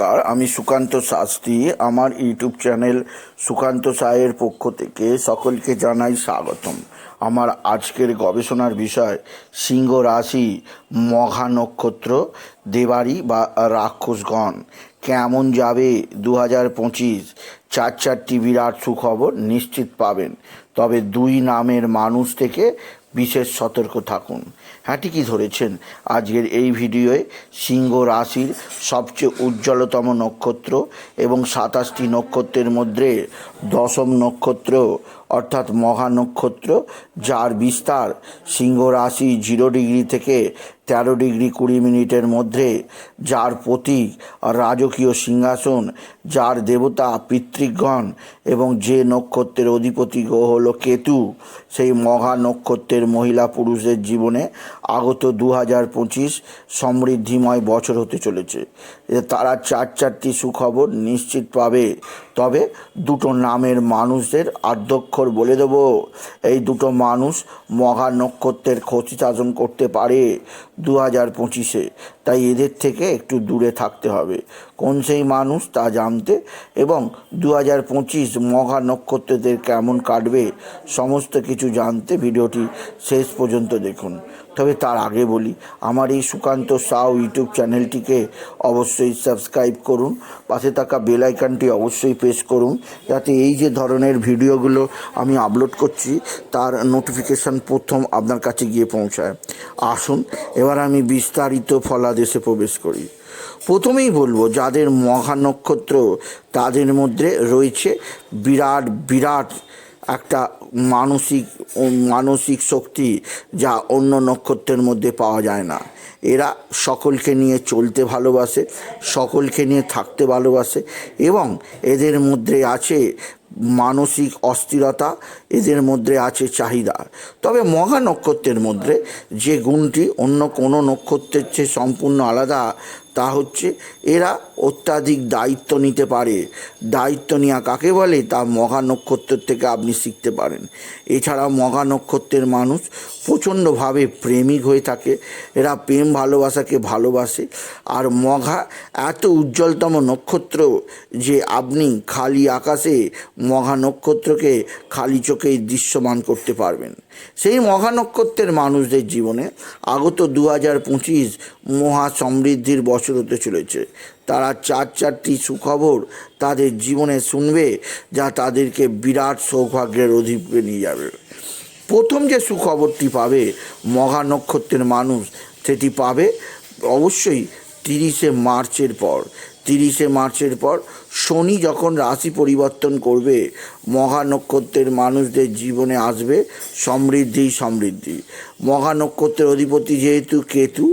নমস্কার, আমি সুকান্ত শাস্ত্রী। আমার ইউটিউব চ্যানেল সুকান্ত সায়ের পক্ষ থেকে সকলকে জানাই স্বাগতম। আমার আজকের গবেষণার বিষয় সিংহ রাশি, মঘা নক্ষত্র, দেবারি বা রাক্ষসগণ। কেমন যাবে দু হাজার পঁচিশ? চার চারটি বিরাট সুখবর নিশ্চিত পাবেন। তবে দুই নামের মানুষ থেকে বিশেষ সতর্ক থাকুন। হ্যাঁ ঠিকই ধরেছেন? আজকের এই ভিডিওয়ে সিংহ রাশির সবচেয়ে উজ্জ্বলতম নক্ষত্র এবং সাতাশটি নক্ষত্রের মধ্যে দশম নক্ষত্র অর্থাৎ মহা নক্ষত্র, যার বিস্তার সিংহ রাশি জিরো ডিগ্রি থেকে তেরো ডিগ্রি কুড়ি মিনিটের মধ্যে, যার প্রতীক রাজকীয় সিংহাসন, যার দেবতা পিতৃগণ এবং যে নক্ষত্রের অধিপতি গ্রহ হলো কেতু, সেই মহা নক্ষত্রের মহিলা পুরুষের জীবনে আগত দু হাজার পঁচিশ সমৃদ্ধিময় বছর হতে চলেছে। তারা চার চারটি সুখবর নিশ্চিত পাবে তবে দুটো নামের মানুষদের আদ্যক্ষর বলে দেব। এই দুটো মানুষ মহা নক্ষত্রের ক্ষতি সাধন করতে পারে দু হাজার পঁচিশে। তাই এদের থেকে একটু দূরে থাকতে হবে। কোন সেই মানুষ তা জানতে এবং দু হাজার পঁচিশ মহা নক্ষত্রদের কেমন কাটবে সমস্ত কিছু জানতে ভিডিওটি শেষ পর্যন্ত দেখুন। তবে তার আগে বলি, আমার এই সুকান্ত সাউ ইউটিউব চ্যানেলটিকে অবশ্যই সাবস্ক্রাইব করুন, পাশে থাকা বেল অবশ্যই প্রেস করুন, যাতে এই যে ধরনের ভিডিওগুলো আমি আপলোড করছি, তার নোটিফিকেশান প্রথম আপনার কাছে গিয়ে পৌঁছায়। আসুন, এবার আমি বিস্তারিত ফলাদেশে প্রবেশ করি। প্রথমেই বলব, যাদের মহা নক্ষত্র তাদের মধ্যে রয়েছে বিরাট বিরাট একটা মানসিক মানসিক শক্তি যা অন্য নক্ষত্রের মধ্যে পাওয়া যায় না। এরা সকলকে নিয়ে চলতে ভালোবাসে, সকলকে নিয়ে থাকতে ভালোবাসে এবং এদের মধ্যে আছে মানসিক অস্থিরতা, এদের মধ্যে আছে চাহিদা। তবে মহা নক্ষত্রের মধ্যে যে গুণটি অন্য কোনো নক্ষত্রের চেয়ে সম্পূর্ণ আলাদা তা হচ্ছে এরা অত্যাধিক দায়িত্ব নিতে পারে। দায়িত্ব নেওয়া কাকে বলে? তা মহা নক্ষত্রের থেকে আপনি শিখতে পারেন। এছাড়া মহা নক্ষত্রের মানুষ প্রচণ্ডভাবে প্রেমিক হয়ে থাকে। এরা প্রেম ভালোবাসাকে ভালোবাসে। আর মঘা এত উজ্জ্বলতম নক্ষত্র যে আপনি খালি আকাশে মহা নক্ষত্রকে খালি চোখেই দৃশ্যমান করতে পারবেন। সেই মহানক্ষত্রের মানুষদের জীবনে আগত দু হাজার পঁচিশ মহা সমৃদ্ধির বছর হতে চলেছে। তারা চার চারটি সুখবর তাদের জীবনে শুনবে, যা তাদেরকে বিরাট সৌভাগ্যের অধিপে নিয়ে যাবে। প্রথম যে সুখবরটি পাবে মহা নক্ষত্রের মানুষ, সেটি পাবে অবশ্যই তিরিশে মার্চের পর। তিরিশে মার্চের পর শনি যখন রাশি পরিবর্তন করবে, মহানক্ষত্রের মানুষদের জীবনে আসবে সমৃদ্ধি সমৃদ্ধি। মহানক্ষত্রের অধিপতি যেহেতু কেতু,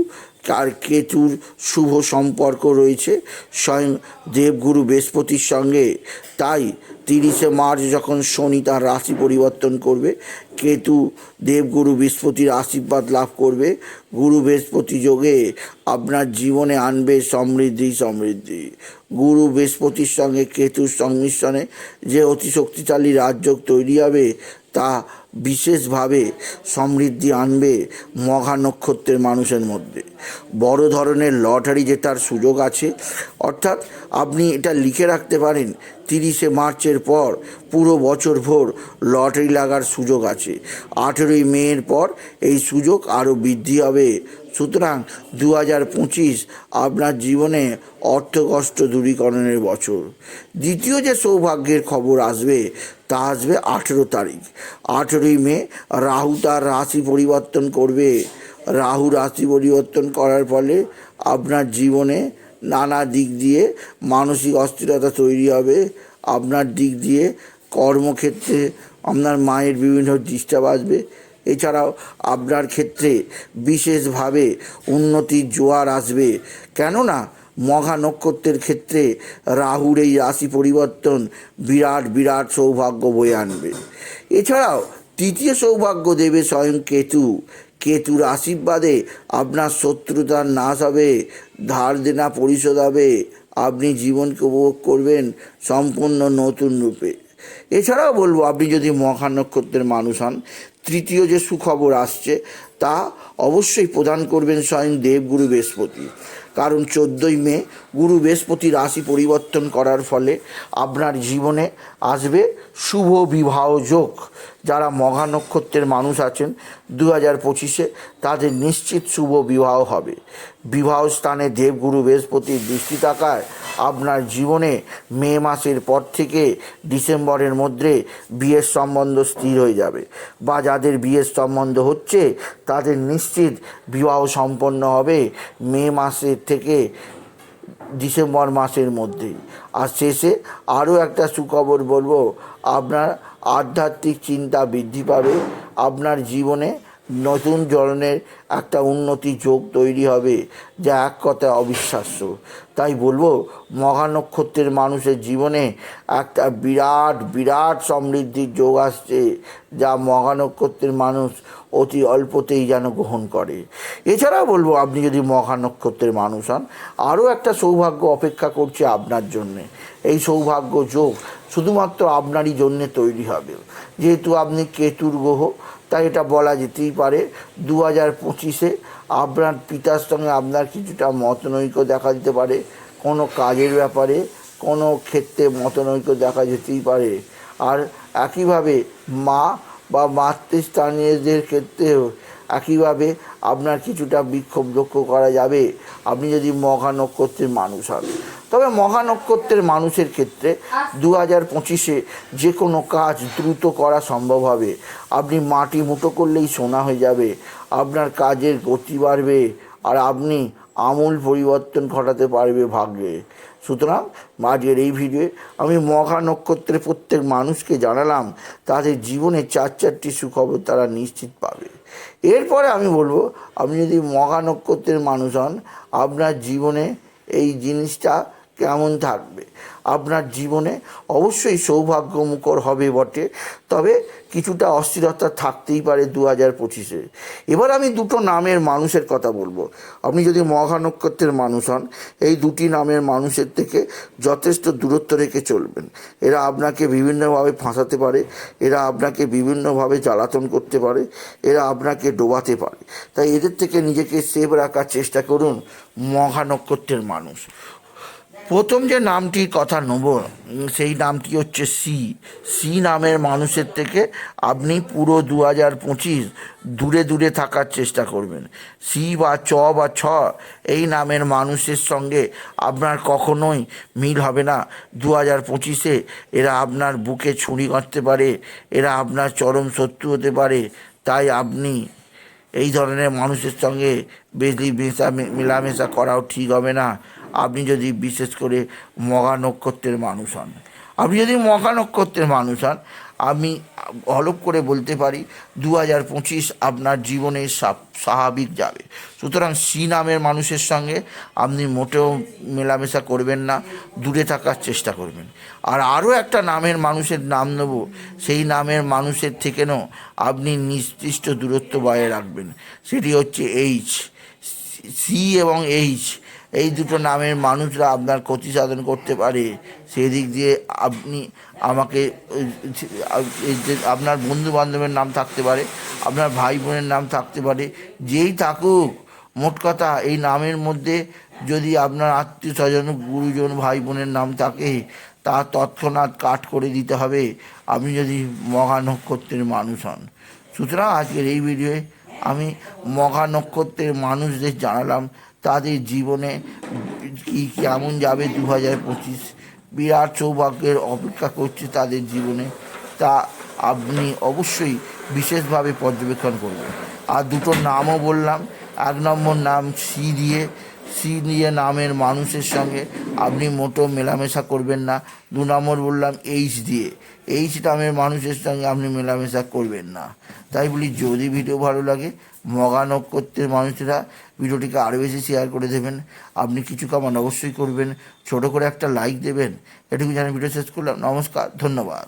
তার কেতুর শুভ সম্পর্ক রয়েছে। স্বয়ং দেবগুরু বৃহস্পতির সঙ্গে তাই তিরিশে মার্চ যখন শনি তার রাশি পরিবর্তন করবে, কেতু দেবগুরু বৃহস্পতির আশীর্বাদ লাভ করবে, গুরু বৃহস্পতি যোগে আপনার জীবনে আনবে সমৃদ্ধি সমৃদ্ধি। গুরু বৃহস্পতির সঙ্গে কেতুর সংমিশ্রণে যে অতি শক্তিশালী রাজযোগ তৈরি হবে তা বিশেষভাবে সমৃদ্ধি আনবে মহা নক্ষত্রের মানুষের মধ্যে। বড় ধরনের লটারি জেতার সুযোগ আছে। অর্থাৎ আপনি এটা লিখে রাখতে পারেন, তিরিশে মার্চের পর পুরো বছর ভোর লটারি লাগার সুযোগ আছে। আঠেরোই মেয়ের পর এই সুযোগ আরও বৃদ্ধি হবে। সুতরাং দু হাজার পঁচিশ আপনার জীবনে অর্থকষ্ট দূরীকরণের বছর। দ্বিতীয় যে সৌভাগ্যের খবর আসবে তা আসবে আঠেরো তারিখ। আঠেরোই মে রাহু তার রাশি পরিবর্তন করবে। রাহু রাশি পরিবর্তন করার ফলে আপনার জীবনে নানা দিক দিয়ে মানসিক অস্থিরতা তৈরি হবে। আপনার দিক দিয়ে কর্মক্ষেত্রে আপনার মায়ের বিভিন্ন ডিস্টার্ব আসবে। এছাড়াও আপনার ক্ষেত্রে বিশেষভাবে উন্নতির জোয়ার আসবে। কেননা মহা নক্ষত্রের ক্ষেত্রে রাহুর এই রাশি পরিবর্তন বিরাট বিরাট সৌভাগ্য বয়ে আনবে। এছাড়াও তৃতীয় সৌভাগ্য দেবে স্বয়ং কেতু। কেতুর আশীর্বাদে আপনার শত্রুতার নাশ হবে, ধার দেনা পরিশোধ হবে, আপনি জীবনকে উপভোগ করবেন সম্পূর্ণ নতুন রূপে। এছাড়াও বলব, আপনি যদি মহা নক্ষত্রের মানুষ হন তৃতীয় যে সুখবর আসছে, তা অবশ্যই প্রদান করবেন স্বয়ং দেবগুরু বৃহস্পতি। কারণ চোদ্দই মে গুরু বৃহস্পতি রাশি পরিবর্তন করার ফলে আপনার জীবনে আসবে শুভ বিবাহ যোগ। যারা মঘা নক্ষত্রের মানুষ আছেন দু হাজার পঁচিশে তাদের নিশ্চিত শুভ বিবাহ হবে। বিবাহ স্থানে দেবগুরু বৃহস্পতির দৃষ্টি থাকায় আপনার জীবনে মে মাসের পর থেকে ডিসেম্বরের মধ্যে বিয়ের সম্বন্ধ স্থির হয়ে যাবে। বা যাদের বিয়ের সম্বন্ধ হচ্ছে, তাদের নিশ্চিত বিবাহ সম্পন্ন হবে মে মাসের থেকে ডিসেম্বর মাসের মধ্যেই। আর শেষে আরও একটা সুখবর বলব, আপনার আধ্যাত্মিক চিন্তা বৃদ্ধি পাবে। আপনার জীবনে নতুন ধরনের একটা উন্নতি যোগ তৈরি হবে, যা এক কথায় অবিশ্বাস্য। তাই বলব মহানক্ষত্রের মানুষের জীবনে একটা বিরাট বিরাট সমৃদ্ধির যোগ আসছে, যা মহানক্ষত্রের মানুষ অতি অল্পতেই যেন গ্রহণ করে। এছাড়াও বলব, আপনি যদি মহানক্ষত্রের মানুষ হন, আরও একটা সৌভাগ্য অপেক্ষা করছে আপনার জন্যে। এই সৌভাগ্য যোগ শুধুমাত্র আপনারই জন্যে তৈরি হবে। যেহেতু আপনি কেতুর গ্রহ, তাই এটা বলা যেতেই পারে দু হাজার পঁচিশে আপনার পিতার সঙ্গে আপনার কিছুটা মতনৈক্য দেখা দিতে পারে। কোনো কাজের ব্যাপারে, কোনো ক্ষেত্রে মতনৈক্য দেখা যেতেই পারে। আর একইভাবে মা বা মাতৃস্থানীয়দের ক্ষেত্রেও একইভাবে আপনার কিছুটা বিক্ষোভ লক্ষ্য করা যাবে। আপনি যদি মঘা নক্ষত্রের মানুষ হন তবে মঘা নক্ষত্রের মানুষের ক্ষেত্রে দু হাজার পঁচিশে যে কোনো কাজ দ্রুত করা সম্ভব হবে। আপনি মাটি মুটো করলেই সোনা হয়ে যাবে, আপনার কাজের গতি বাড়বে আর আপনি আমূল পরিবর্তন ঘটাতে পারবে ভাগ্যে। সুতরাং আজকের এই ভিডিওয়ে আমি মঘা নক্ষত্রের প্রত্যেক মানুষকে জানালাম, তাদের জীবনে চার চারটি সুখবর তারা নিশ্চিত পাবে। এরপরে আমি বলব, আপনি যদি মঘা নক্ষত্রের মানুষ হন, আপনার জীবনে এই জিনিসটা কেমন থাকবে? আপনার জীবনে অবশ্যই সৌভাগ্যমুখর হবে বটে। তবে কিছুটা অস্থিরতা থাকতেই পারে দু হাজার পঁচিশে। এবার আমি দুটো নামের মানুষের কথা বলব। আপনি যদি মহা নক্ষত্রের মানুষ হন, এই দুটি নামের মানুষের থেকে যথেষ্ট দূরত্ব রেখে চলবেন। এরা আপনাকে বিভিন্নভাবে ফাঁসাতে পারে, এরা আপনাকে বিভিন্নভাবে জ্বালাতন করতে পারে, এরা আপনাকে ডোবাতে পারে। তাই এদের থেকে নিজেকে সেভ রাখার চেষ্টা করুন মহা নক্ষত্রের মানুষ। প্রথম যে নামটির কথা নেব সেই নামটি হচ্ছে সি। সি নামের মানুষের থেকে আপনি পুরো দু হাজার পঁচিশ দূরে দূরে থাকার চেষ্টা করবেন। সি বা চ বা ছ, এই নামের মানুষের সঙ্গে আপনার কখনোই মিল হবে না। দু হাজার পঁচিশে এরা আপনার বুকে ছুরি কাটতে পারে, এরা আপনার চরম শত্রু হতে পারে, তাই আপনি এই ধরনের মানুষের সঙ্গে বেশি মেশা মেলামেশা করাও ঠিক হবে না। আপনি যদি বিশেষ করে মগা নক্ষত্রের মানুষ হন, আপনি যদি মগা নক্ষত্রের মানুষ হন, আমি হলপ করে বলতে পারি দু হাজার পঁচিশ আপনার জীবনে স্বাভাবিক যাবে। সুতরাং সি নামের মানুষের সঙ্গে আপনি মোটেও মেলামেশা করবেন না, দূরে থাকার চেষ্টা করবেন। আর আরও একটা নামের মানুষের নাম নেব, সেই নামের মানুষের থেকেও আপনি নির্দিষ্ট দূরত্ব বজায় রাখবেন। সেটি হচ্ছে এইচ, সি এবং এইচ। এই দুটো নামের মানুষরা আপনার ক্ষতি সাধন করতে পারে। সেদিক দিয়ে আপনি আমাকে আপনার বন্ধু বান্ধবের নাম থাকতে পারে, আপনার ভাই বোনের নাম থাকতে পারে, যেই থাকুক, মোট কথা এই নামের মধ্যে যদি আপনার আত্মীয় স্বজন গুরুজন ভাই বোনের নাম থাকে, তা তৎক্ষণাৎ কাট করে দিতে হবে। আপনি যদি মহা নক্ষত্রের মানুষ হন। সুতরাং আজকের এই ভিডিওয়ে আমি মহা নক্ষত্রের মানুষদের জানালাম। তাদের জীবনে কি কেমন যাবে দু হাজার পঁচিশ? বিরাট সৌভাগ্যের অপেক্ষা করছে তাদের জীবনে। তা আপনি অবশ্যই বিশেষভাবে পর্যবেক্ষণ করবেন। আর দুটো নামও বললাম। এক নম্বর নাম সি দিয়ে সি দিয়ে নামের মানুষের সঙ্গে আপনি মোটো মেলামেশা করবেন না। দু নম্বর বললাম, এইচ দিয়ে। এইচ নামের মানুষের সঙ্গে আপনি মেলামেশা করবেন না। তাই বলি, যদি ভিডিও ভালো লাগে, মগা নক্ষত্রের মানুষেরা ভিডিওটিকে আরও বেশি শেয়ার করে দেবেন। আপনি কিছু কামান অবশ্যই করবেন। ছোট করে একটা লাইক দেবেন। এটুকু জানি ভিডিও শেষ করলাম। নমস্কার, ধন্যবাদ।